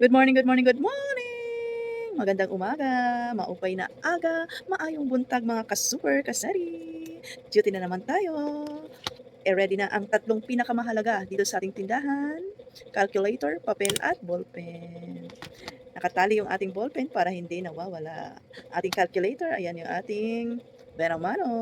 Good morning, good morning, good morning! Magandang umaga, maupay na aga, maayong buntag mga ka-super kasari. Duty na naman tayo. E ready na ang tatlong pinakamahalaga dito sa ating tindahan. Calculator, papel at ballpen. Nakatali yung ating ballpen para hindi nawawala. Ating calculator, ayan yung ating berang mano.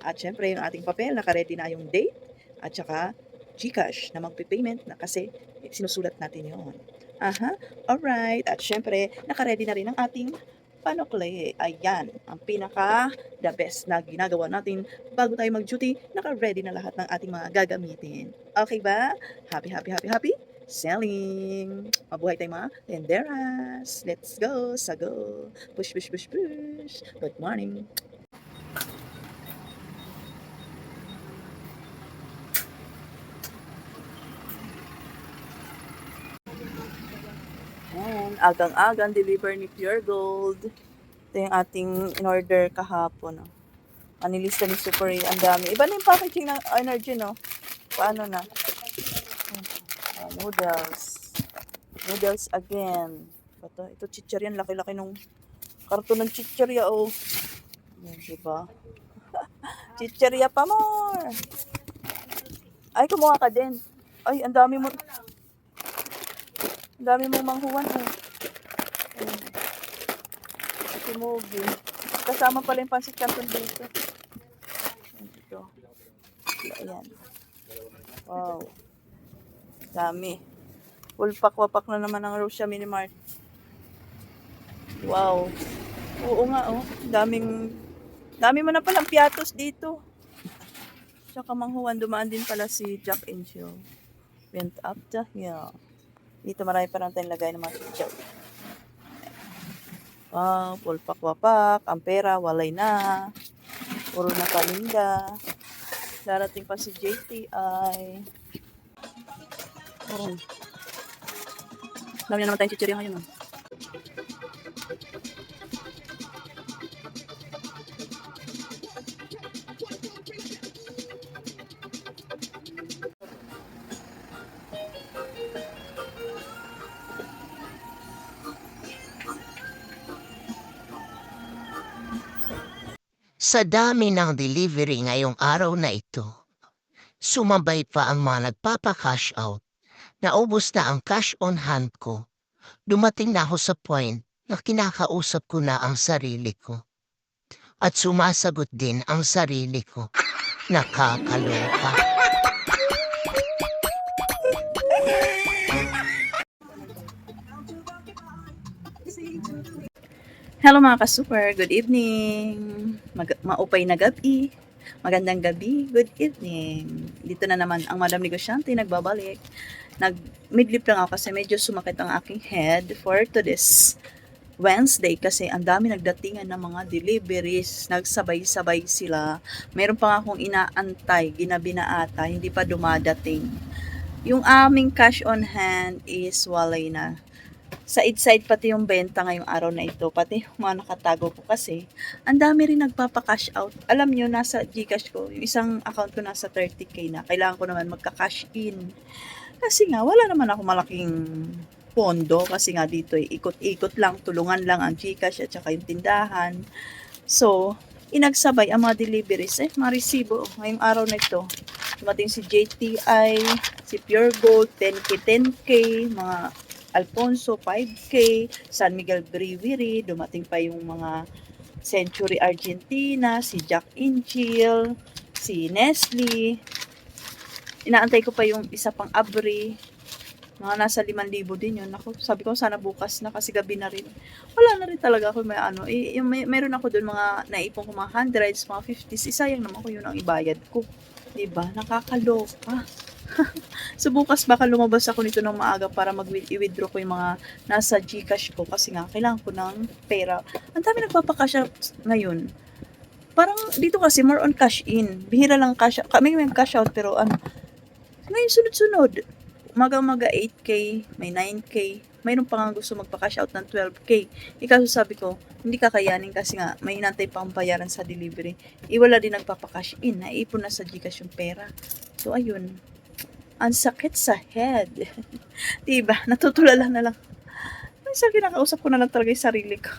At syempre yung ating papel, nakaredy na yung date at saka Gcash na magpipayment na kasi sinusulat natin yon. Aha, alright. At syempre, nakaredy na rin ang ating panukle. Ayan, ang pinaka the best na ginagawa natin bago tayo mag-duty, naka-ready na lahat ng ating mga gagamitin. Okay ba? Happy, happy, happy, happy? Selling! Mabuhay tayo mga tenderas! Let's go! Sago! Push, push, push, push! Good morning! Ayan, agang-agang deliver ni Pure Gold. Ito yung ating in-order kahapon. Oh. Anilista ni Super. Ang dami. Iba na yung packaging ng energy, no? Paano na? Ah, noodles. Noodles again. Ito, ito chichirya. Laki-laki nung karton ng chichirya, oh. Yan, diba? chichirya pa more. Ay, kumuha ka din. Ay, ang dami mo. Ang dami mong manghuwan, oh. Si Mogi. Kasama pala yung pansit canton dito. Ito. Ayan. Wow. Dami. Full pack wapak na naman ang Rosia Mini Mart. Wow. Oo nga, oh. Daming, dami mo na palang piatos dito. Tsaka manghuwan, dumaan din pala si Jack and Jill. Went up the hill. Dito marami pa lang tayong lagay ng mga picture. Wow, pulpak wapak, ang pera, walay na. Puro na paninda. Darating pa si JTI. Meron. Dami na naman tayong chichirya ngayon. Oh. Sa dami ng delivery ngayong araw na ito, sumabay pa ang mga nagpapa-cash out. Naubos na ang cash on hand ko. Dumating na ako sa point na kinakausap ko na ang sarili ko. At sumasagot din ang sarili ko. Nakakaloka. Hello mga ka-super, good evening. Mag- maupay na gabi. Magandang gabi, good evening. Dito na naman ang Madam Negosyante nagbabalik. Nag midlip lang ako kasi medyo sumakit ang aking head for to this Wednesday kasi ang dami nagdatingan ng mga deliveries. Nagsabay-sabay sila. Meron pa nga akong inaantay, ginabi na ata, hindi pa dumadating. Yung aming cash on hand is walay na sa side pati yung benta ngayong araw na ito, pati yung mga nakatago ko kasi, ang dami rin nagpapa-cash out. Alam nyo, nasa Gcash ko, yung isang account ko nasa 30k na, kailangan ko naman magka-cash in. Kasi nga, wala naman ako malaking pondo kasi nga dito eh, ikot-ikot lang, tulungan lang ang Gcash at saka yung tindahan. So, inagsabay ang mga deliveries eh, mga resibo ngayong araw na ito. Dumating si JTI, si Pure Gold, 10k, 10k, mga Alfonso 5K, San Miguel Brewery, dumating pa yung mga Century Argentina, si Jack Inchil, si Nestle. Inaantay ko pa yung isa pang Abri. Mga nasa 5,000 din yun. Ako, sabi ko sana bukas na kasi gabi na rin. Wala na rin talaga ako may ano. Eh, may, meron ako doon mga naipon ko mga hundreds, mga 50s. Isayang naman ko yun ang ibayad ko. Diba? Nakakaloka. So bukas baka lumabas ako nito ng maaga para mag-withdraw ko yung mga nasa Gcash ko kasi nga kailangan ko ng pera. Ang dami nagpapakasya ngayon. Parang dito kasi more on cash in. Bihira lang cash out. Kami may cash out pero ano, ngayon sunod-sunod. Umaga-umaga 8K, may 9K. Mayroon pa nga gusto magpa-cash out ng 12K. Ikaso sabi ko, hindi kakayanin kasi nga may inantay pa ang bayaran sa delivery. Iwala din nagpapa-cash in. Naipon na sa Gcash yung pera. So ayun, ang sakit sa head. diba? Natutulala na lang. Sa kinakausap ko na lang talaga yung sarili ko.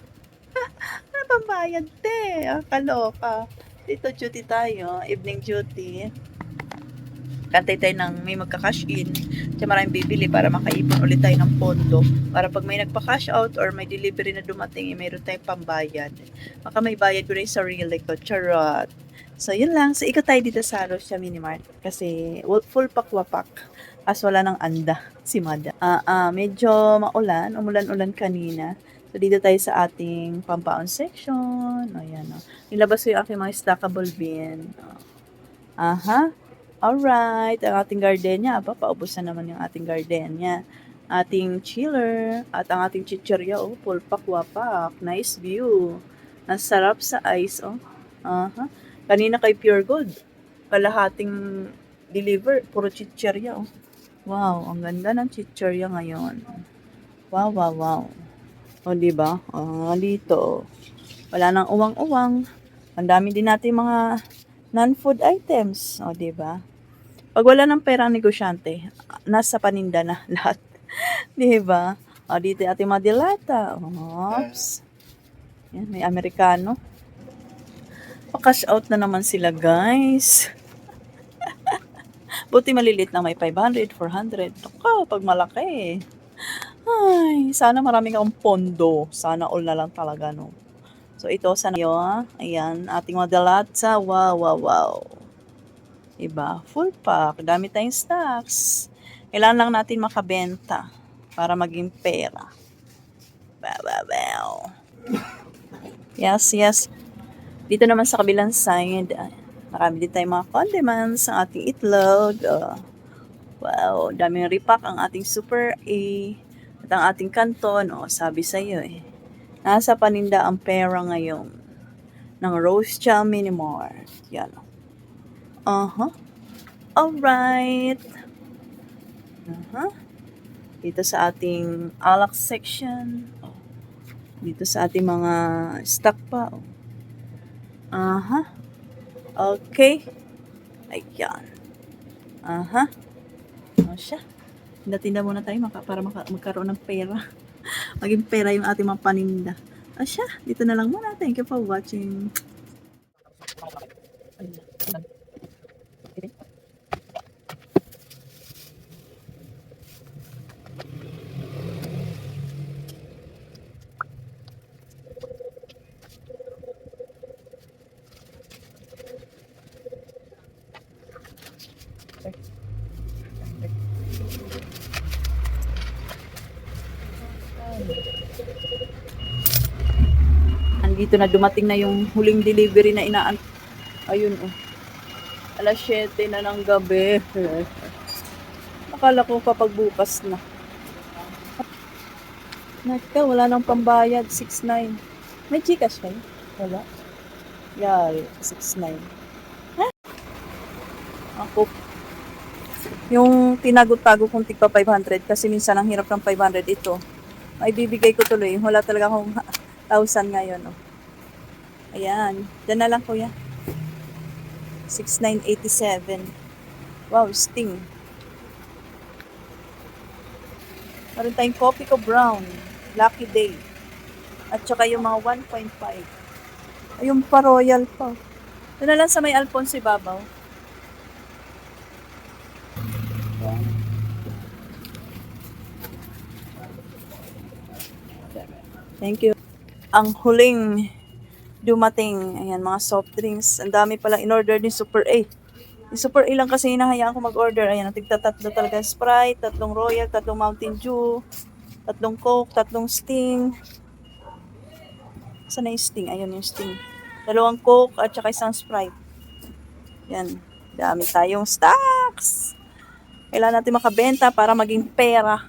ano pambayad, te? Ah, kaloka. Dito duty tayo, evening duty. Kantay tayo ng may magka-cash in. Kaya maraming bibili para makaipon ulit tayo ng pondo. Para pag may nagpa-cash out or may delivery na dumating, eh, mayroon tayong pambayad. Baka may bayad ko rin sa sarili ko. Charot. So, yun lang. So, ikot tayo dito sa Rosia Minimart. Kasi, full pack-wapak. As wala ng anda si Mada. Ah, ah, medyo maulan. Umulan-ulan kanina. So, dito tayo sa ating pampaon section. Ayan, oh. Nilabas ko yung aking mga stackable bin. Oh. Aha. Alright. Ang ating gardenia. Aba, paubos na naman yung ating gardenia. Ating chiller. At ang ating chichirya. Oh, full pack-wapak. Nice view. Ang sarap sa ice. Oh. Aha. Kanina kay Pure Gold, kalahating deliver, puro chicherya, oh. Wow, ang ganda ng chicherya ngayon. Wow, wow, wow. O, di ba? Ah, dito. Wala nang uwang-uwang. Ang dami din natin mga non-food items. O, di ba? Pag wala ng pera ang negosyante, nasa paninda na lahat. di ba? O, dito ating mga dilata. Oops. Yan, may Amerikano. Pa-cash out na naman sila, guys. Buti malilit na may 500, 400. Ako, pag malaki. Ay, sana marami kang pondo. Sana all na lang talaga, no. So, ito, sana yun. Ayan, ating mga dalata. Wow, wow, wow. Iba, full pack. Dami tayong stocks. Kailangan lang natin makabenta para maging pera. Wow. Yes, yes. Dito naman sa kabilang side, ah, marami din tayong mga condiments, ang ating itlog. ah. wow, daming repack ang ating Super A. At ang ating kanton, oh, sabi sa iyo eh. Nasa paninda ang pera ngayon ng Rose Chow Mini Mart. Yan. Uh-huh. Alright. Uh-huh. Dito sa ating alak section. Oh. Dito sa ating mga stock pa. Oh. Aha. Okay. Ayan. Aha. O siya. Tinda-tinda muna tayo maka, para maka, magkaroon ng pera. Maging pera yung ating mga paninda. O siya. Dito na lang muna. Thank you for watching. Andito na dumating na yung huling delivery na inaan. Ayun oh. Alas 7 na ng gabi. Akala ko kapag bukas na. Naka, wala nang pambayad. 6'9". May Gcash kayo? Wala. Yari, 6'9". Ha? Ako. Yung tinago-tago kong tigpa 500 kasi minsan ang hirap ng 500 ito. Ay bibigay ko tuloy. Wala talaga akong 1,000 ngayon. Oh. Ayan. Diyan na lang kuya. 6987. Wow, sting. Meron tayong coffee ko brown. Lucky day. At saka yung mga 1.5. Ay, yung pa royal pa. Doon na lang sa may Alfonso Ibabaw. Thank you. Ang huling dumating, ayan, mga soft drinks. Ang dami pala in-order ni Super A. Yung Super A lang kasi hinahayaan ko mag-order. Ayan, tigtatatlo talaga Sprite, tatlong Royal, tatlong Mountain Dew, tatlong Coke, tatlong Sting. Saan na yung Sting? Ayun yung Sting. Dalawang Coke at saka isang Sprite. Yan. Dami tayong stocks. Kailangan natin makabenta para maging pera.